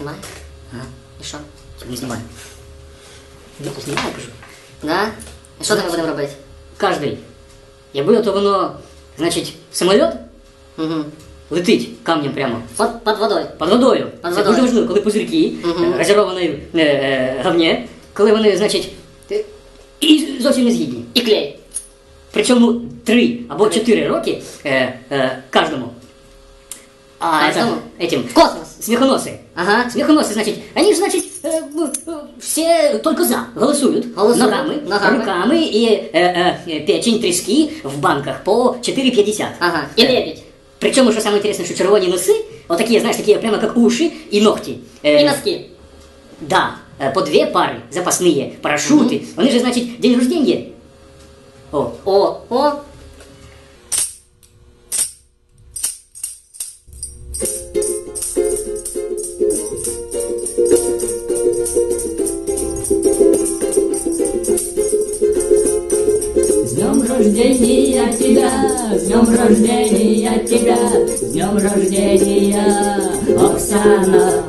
Знімає? А? І що? Не знімай. Я тут знімаю, кажу. Да? І що ми будемо робити? Кожний. Якби то воно, значить, самоліт Угу. летить камнем прямо. Под, под водою. Під водою. Під Це водою. дуже важливо, коли пузирки Мгм. е, газірованої е, е, говні, коли вони, значить, е, і зовсім не згідні. І клей. Причому три або чотири роки е, е, кожному. А Кожному? это, этим В космос. смехоносы. Ага. Смехоносы, значит, они же, значит, э, э, все только за голосуют. Голосуют. Ногами, Ногами. руками и э, э, печень трески в банках по 4,50. Ага. І лебідь. Причому, що саме інтересне, що червоні носи, вот такие, знаешь, такие прямо как уши и ногти. Э, І носки. Да, э, по две пары запасные, парашюты. Они же, значит, день рождения. О, О, о. рождения тебя, с днем рождения тебя, с днем рождения, Оксана.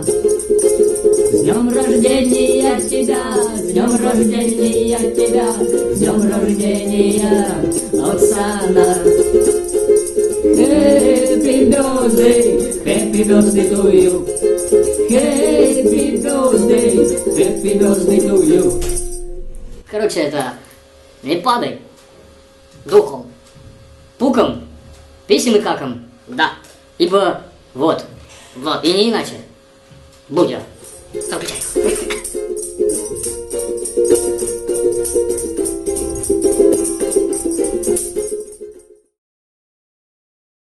С днем рождения тебя, с днем рождения тебя, с днем рождения, Оксана. Happy birthday, happy birthday to you. Happy birthday, happy birthday to you. короче, это, не падай. Духом. Пуком, писем и каком. Да. Ибо вот, Вот. и не иначе. Будя.